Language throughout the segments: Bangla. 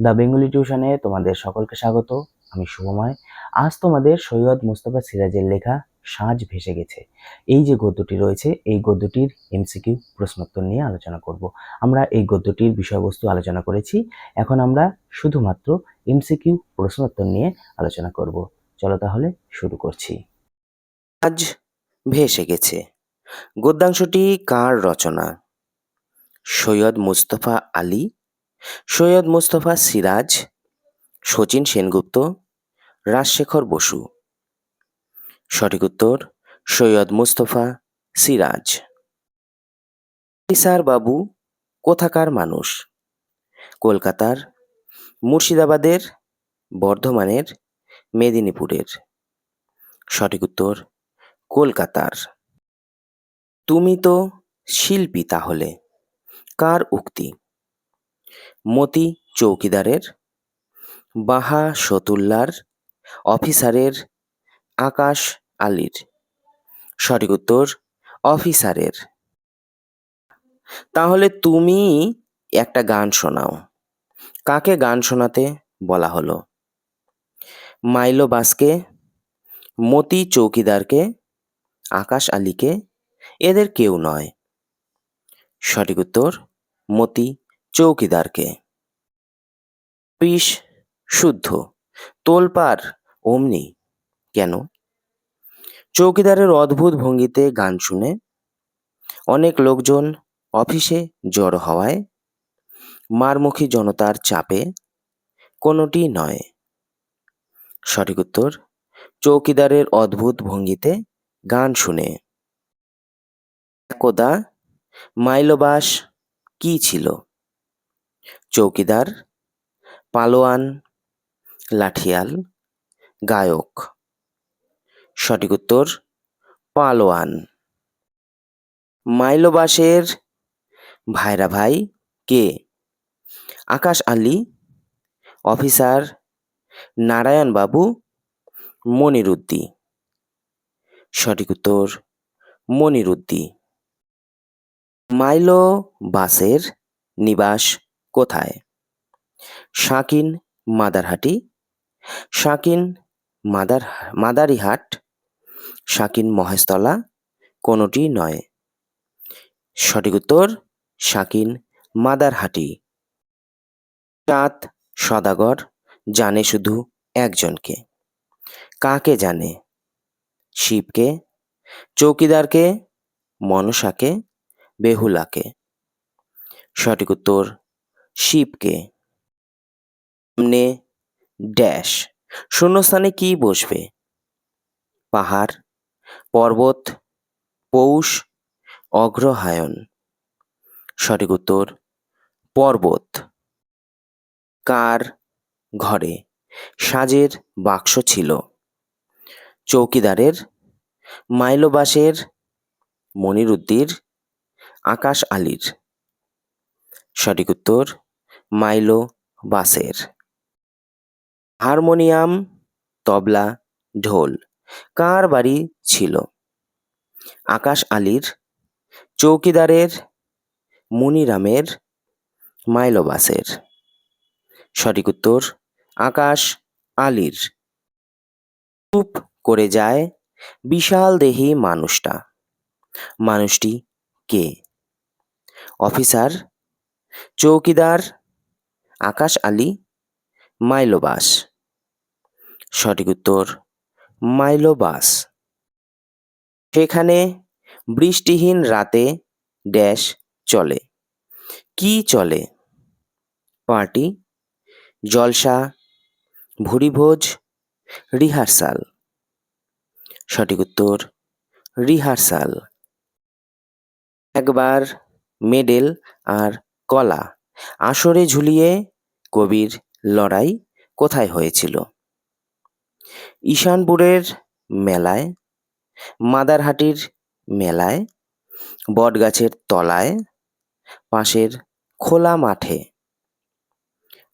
দ্য বেঙ্গলি টিউশনে তোমাদের সকলকে স্বাগত, আমি শুভময়। আজ তোমাদের সৈয়দ মুস্তফা সিরাজের লেখা সাঁঝ ভেসে গেছে। এই যে গদ্যটি রয়েছে, এই গদ্যটির এমসিকিউ প্রশ্নোত্তর নিয়ে আলোচনা করব। আমরা এই গদ্যটির বিষয়বস্তু আলোচনা করেছি, এখন আমরা শুধুমাত্র এমসিকিউ প্রশ্নোত্তর নিয়ে আলোচনা করব। চলো তাহলে শুরু করছি। আজ ভেসে গেছে। গদ্যাংশটি কার রচনা? সৈয়দ মুস্তফা আলী সৈয়দ মুস্তফা সিরাজ, শচীন সেনগুপ্ত, রাজশেখর বসু। সঠিক উত্তর, সৈয়দ মুস্তফা সিরাজ। স্যার বাবু, কোথাকার মানুষ? কলকাতার, মুর্শিদাবাদের, বর্ধমানের, মেদিনীপুরের। সঠিক উত্তর, কলকাতার। তুমি তো শিল্পী তাহলে, কার উক্তি? মতি চৌকিদারের, বাহা শতুল্লার, অফিসারের, আকাশ আলীর। সঠিক উত্তর, অফিসারের। তাহলে তুমি একটা গান শোনাও। কাকে গান শোনাতে বলা হলো? মাইলো বাসকে, মতি চৌকিদারকে, আকাশ আলীকে, এদের কেউ নয়। সঠিক উত্তর, মতি চৌকিদারকে। বিষ শুদ্ধ, তোলপার অমনি, কেন? চৌকিদারের অদ্ভুত ভঙ্গিতে গান শুনে, অনেক লোকজন অফিসে জড়ো হওয়ায়, মারমুখী জনতার চাপে কোনোটি নয়। সঠিক উত্তর, চৌকিদারের অদ্ভুত ভঙ্গিতে গান শুনে। একদা মাইলোবাস কি ছিল? চৌকিদার, পালোয়ান, লাঠিয়াল, গায়ক। সঠিক উত্তর, পালোয়ান। মাইলোবাসের ভাইরা ভাই কে? আকাশ আলী, অফিসার নারায়ণ বাবু, মনিরুদ্দি। সঠিক উত্তর, মনিরুদ্দি। মাইলো বাসের নিবাস কোথায়? শাকিন মাদারহাটি। শাকিন মাদার, মাদারিহাট। শাকিন মহেশতলা, কোনোটি নয়। সঠিক উত্তর, শাকিন মাদারহাটি। চাঁদ সদাগর জানে শুধু একজনকে। কাকে জানে? শিবকে, চৌকিদারকে, মনসাকে, বেহুলাকে। সঠিক উত্তর শিবকে। সামনে ড্যাশ। শূন্যস্থানে কি বসবে? পাহাড়, পর্বত, পৌষ, অগ্রহায়ণ। সঠিক উত্তর, পর্বত। কার ঘরে? সাজের বাক্স ছিল। চৌকিদারের, মাইলোবাসের, মনিরুদ্দির, আকাশ আলীর। সঠিক উত্তর মাইলো বাসের। হারমোনিয়াম, তবলা, ঢোল, কার বাড়ি ছিল? আকাশ আলীর, চৌকিদারের, মুনিরামের মাইলোবাসের সঠিক উত্তর, আকাশ আলীর। চুপ করে যায় বিশাল দেহি মানুষটা। মানুষটি কে? অফিসার, চৌকিদার আকাশ আলী, মাইলোবাস। সঠিক উত্তর, মাইলোবাস। সেখানে বৃষ্টিহীন রাতে ড্যাশ চলে। কি চলে? পার্টি, জলসা ভুরিভোজ রিহার্সাল। সঠিক উত্তর, রিহার্সাল। একবার মেডেল আর কলা আসরে ঝুলিয়ে কবির লড়াই কোথায় হয়েছিল? ঈশানপুরের মেলায়, মাদারহাটির মেলায়, বটগাছের তলায়, পাশের খোলা মাঠে।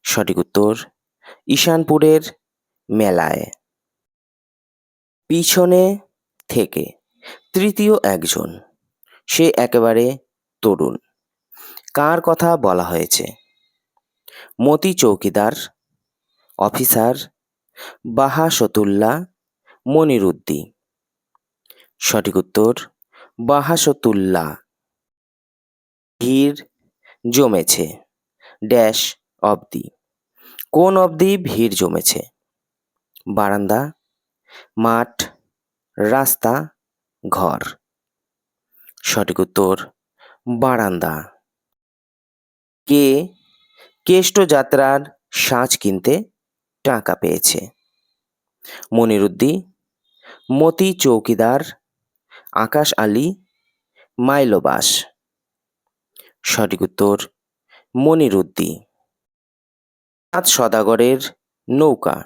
সঠিক উত্তর, ঈশানপুরের মেলায়। পিছনে থেকে তৃতীয় একজন, সে একেবারে তরুণ। কার কথা বলা হয়েছে? মতি চৌকিদার, অফিসার বাহাসতুল্লাহ মনিরুদ্দি সঠিক উত্তর বাহাসতুল্লাহ ভিড় জমেছে, ড্যাশ অবধি। কোন অবধি ভিড় জমেছে? বারান্দা, মাঠ, রাস্তা, ঘর। সঠিক উত্তর, বারান্দা। কে কেষ্ট যাত্রার সাজ কিনতে টাকা পেয়েছে। মনিরুদ্দি, মতি চৌকিদার, আকাশ আলী মাইলোবাস সঠিক উত্তর, মনিরুদ্দি। চাঁদ সদাগরের নৌকা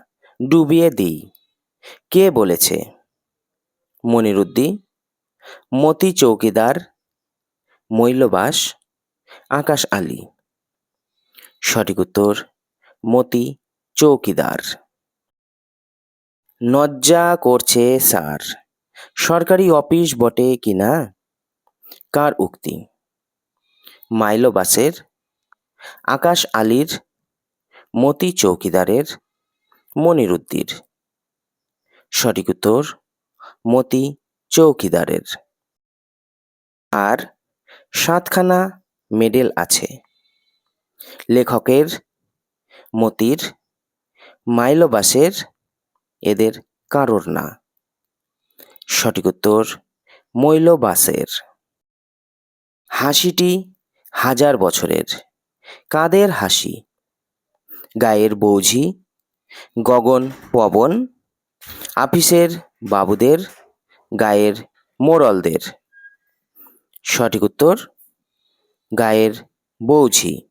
ডুবিয়ে দিই। কে বলেছে? মনিরুদ্দি, মতি চৌকিদার মৈলবাস আকাশ আলী। সঠিক উত্তর, মতি চৌকিদার। নজ্জা করছে স্যার। সরকারি অফিস বটে কিনা কার উক্তি? মাইলোবাসের আকাশ আলীর, মতি চৌকিদারের, মনিরুদ্দির। সঠিক উত্তর, মতি চৌকিদারের। আর সাতখানা মেডেল আছে। লেখকের মতির, মাইলোবাসের এদের কারোর না। সঠিক উত্তর, মৈলবাসের। হাসিটি হাজার বছরের। কাদের হাসি? গায়ের বৌঝি, গগন পবন আপিসের বাবুদের, গায়ের মোড়লদের। সঠিক উত্তর, গায়ের বৌঝি।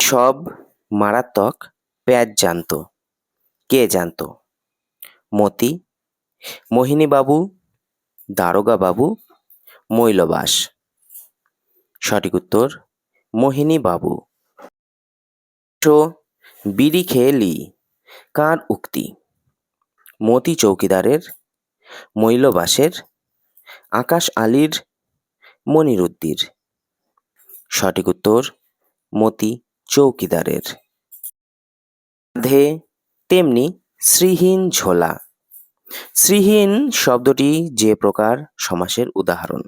সব মারাত্মক প্যাজ জানত। কে জানত? মতি, মোহিনীবাবু দারোগা বাবু মৈলবাস। সঠিক উত্তর মোহিনী বাবু তো বিড়ি খেয়েলি কার উক্তি? মতি চৌকিদারের, মৈলবাসের, আকাশ আলীর, মনিরুদ্দির। সঠিক উত্তর, মতি চৌকিদারের। ধে, তেমনি শ্রীহীন ঝোলা। শ্রীহীন শব্দটি যে প্রকার সমাসের উদাহরণ।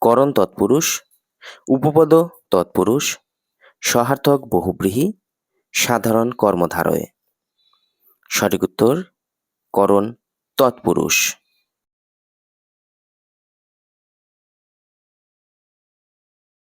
করণ তৎপুরুষ, উপপদ তৎপুরুষ, সহার্থক বহুব্রীহি, সাধারণ কর্মধারয়। সঠিক উত্তর, করণ তৎপুরুষ।